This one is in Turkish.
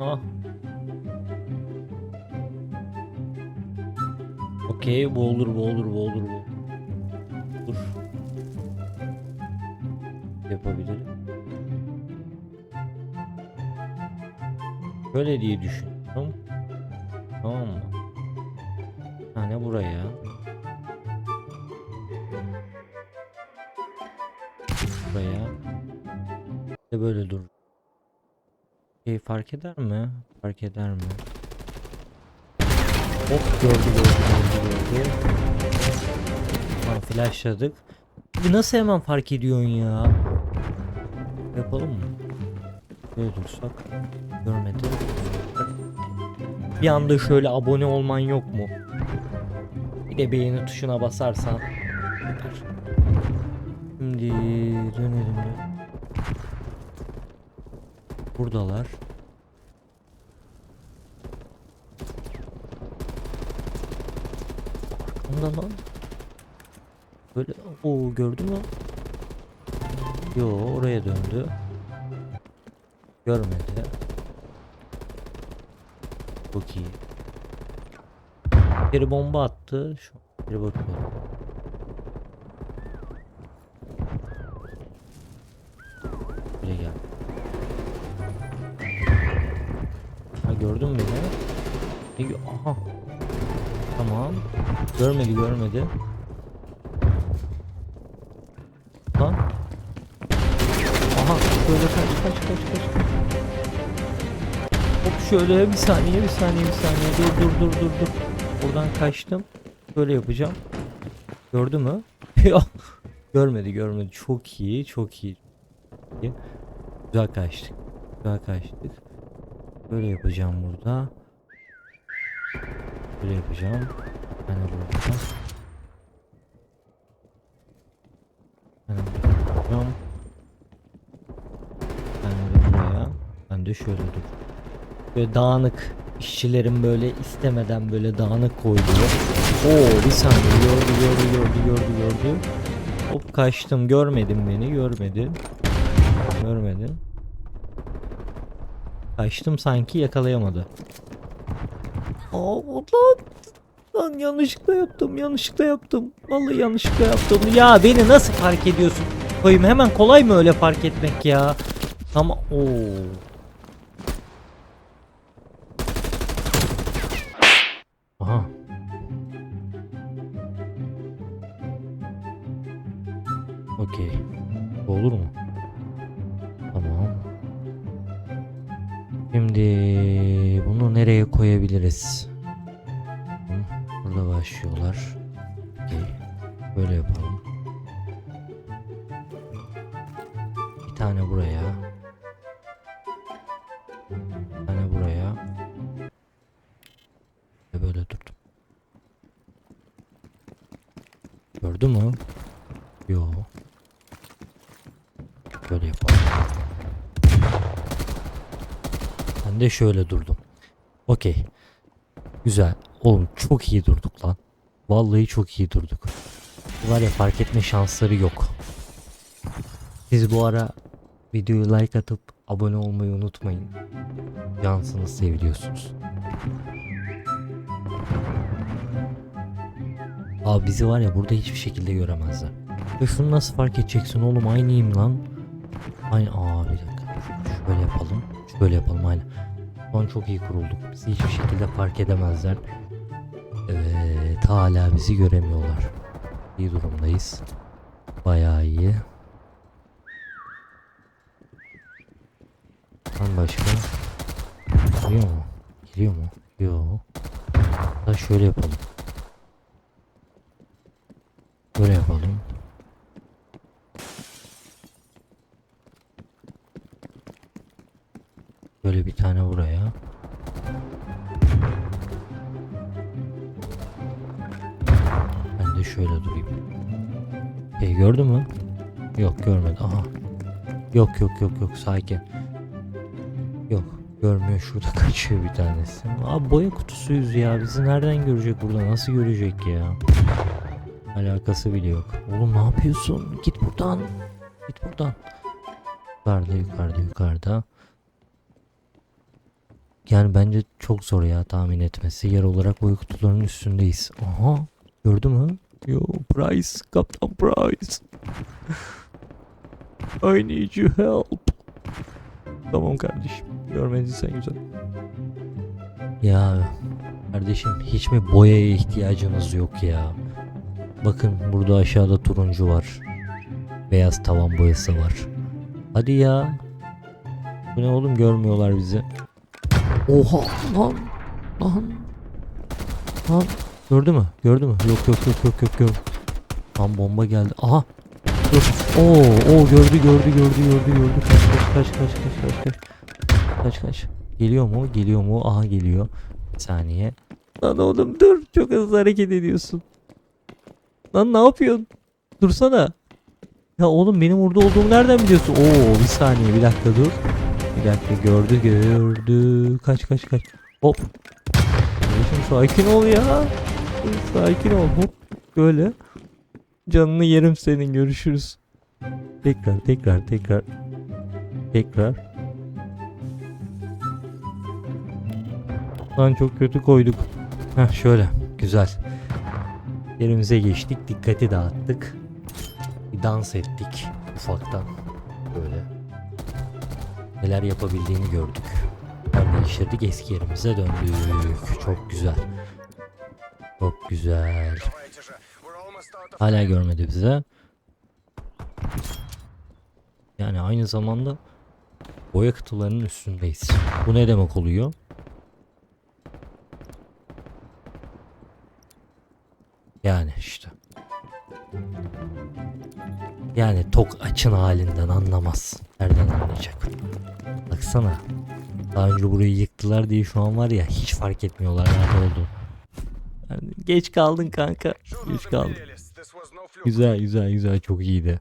Ah. Okey bu olur bu olur bu olur bu. Dur. Yapabilirim. Böyle diye düşündüm. Tamam mı? Tane buraya. Buraya. Böyle dur. Şey fark eder mi? Fark eder mi? Hop gördü gördü gördü. Tamam flashladık. Nasıl hemen fark ediyorsun ya? Yapalım mı? Böyle dursak. Görmedi. Bir anda şöyle abone olman yok mu? Bir de beğeni tuşuna basarsan. Süper. Şimdi dönelim. Buradalar. Arkamda lan. Böyle o gördün mü? Yo oraya döndü. Görmedi. Çok iyi. Bir bomba attı. Şu bir bakıyorum. Buraya gel. Gördün mü beni? Aha. Tamam. Görmedi görmedi. Lan. Aha şöyle kaç kaç kaç kaç. Hop şöyle bir saniye bir saniye bir saniye dur dur dur dur dur. Buradan kaçtım. Böyle yapacağım. Gördü mü? Yok. görmedi görmedi. Çok iyi çok iyi. Güzel kaçtık. Güzel kaçtık. Böyle yapacağım burada. Böyle yapacağım. De burada. De böyle yapacağım. De buraya. Ben de şöyle dur. Böyle dağınık işçilerin böyle istemeden böyle dağınık koyduğu. Oo bir saniye gördü gördü gördü gördü gördü. Hop kaçtım görmedin beni görmedin. Görmedin. Kaçtım sanki yakalayamadı. Aa lan lan yanlışlıkla yaptım yanlışlıkla yaptım. Vallahi yanlışlıkla yaptım. Ya beni nasıl fark ediyorsun? Koyayım hemen kolay mı öyle fark etmek ya? Ama o Aha. Okey. Olur mu? Şimdi bunu nereye koyabiliriz? Burada başlıyorlar. Böyle yapalım. Bir tane buraya. Bir tane buraya. Ve böyle durdum. Gördü mü? Yo. Böyle yapalım. Ben de şöyle durdum. Okey. Güzel. Oğlum çok iyi durduk lan. Vallahi çok iyi durduk. Var ya fark etme şansları yok. Siz bu ara videoyu like atıp abone olmayı unutmayın. Cansınız seviliyorsunuz. Abi bizi var ya burada hiçbir şekilde göremezler. Ve şunu nasıl fark edeceksin oğlum aynıyım lan. Aynı aa bir dakika. Şöyle yapalım. Şöyle yapalım aynen. An çok iyi kurulduk. Bizi hiçbir şekilde fark edemezler. Evet hala bizi göremiyorlar. İyi durumdayız. Bayağı iyi. Lan başka? Geliyor mu? Geliyor mu? Yok. Da şöyle yapalım. Böyle yapalım. Böyle bir tane buraya. Ben de şöyle durayım. E gördün mü? Yok görmedi. Aha. Yok yok yok yok sakin. Yok görmüyor şurada kaçıyor bir tanesi. Abi boya kutusuyuz ya. Bizi nereden görecek burada? Nasıl görecek ya? Alakası bile yok. Oğlum ne yapıyorsun? Git buradan. Git buradan. Yukarıda yukarıda yukarıda. Yani bence çok zor ya tahmin etmesi. Yer olarak boy kutularının üstündeyiz. Aha gördü mü? Yo Price, Kaptan Price. I need you help. Tamam kardeşim. Görmediysen güzel. Ya kardeşim hiç mi boyaya ihtiyacınız yok ya? Bakın burada aşağıda turuncu var. Beyaz tavan boyası var. Hadi ya. Bu ne oğlum görmüyorlar bizi. Oha lan lan lan gördü mü? Gördü mü? Yok yok yok yok yok yok. Lan bomba geldi. Aha. Dur. Oo o gördü gördü gördü gördü gördü. Kaç kaç kaç kaç kaç kaç kaç. Kaç kaç. Geliyor mu? Geliyor mu? Aha geliyor. Bir saniye. Lan oğlum dur. Çok hızlı hareket ediyorsun. Lan ne yapıyorsun? Dursana. Ya oğlum benim orada olduğumu nereden biliyorsun? Oo bir saniye bir dakika dur bir dakika gördü gördü. Kaç kaç kaç. Hop. Sakin ol ya. Sakin ol. Hop. Böyle. Canını yerim senin. Görüşürüz. Tekrar tekrar tekrar. Tekrar. Lan çok kötü koyduk. Heh şöyle. Güzel. Yerimize geçtik. Dikkati dağıttık. Bir dans ettik ufaktan. Neler yapabildiğini gördük. Değiştirdik eski yerimize döndük. Çok güzel. Çok güzel. Hala görmedi bize. Yani aynı zamanda boya kutularının üstündeyiz. Bu ne demek oluyor? Yani işte. Yani tok açın halinden anlamaz. Nereden anlayacak? Baksana. Daha önce burayı yıktılar diye şu an var ya hiç fark etmiyorlar nerede oldu. Yani geç kaldın kanka. Geç kaldın. Güzel güzel güzel çok iyiydi.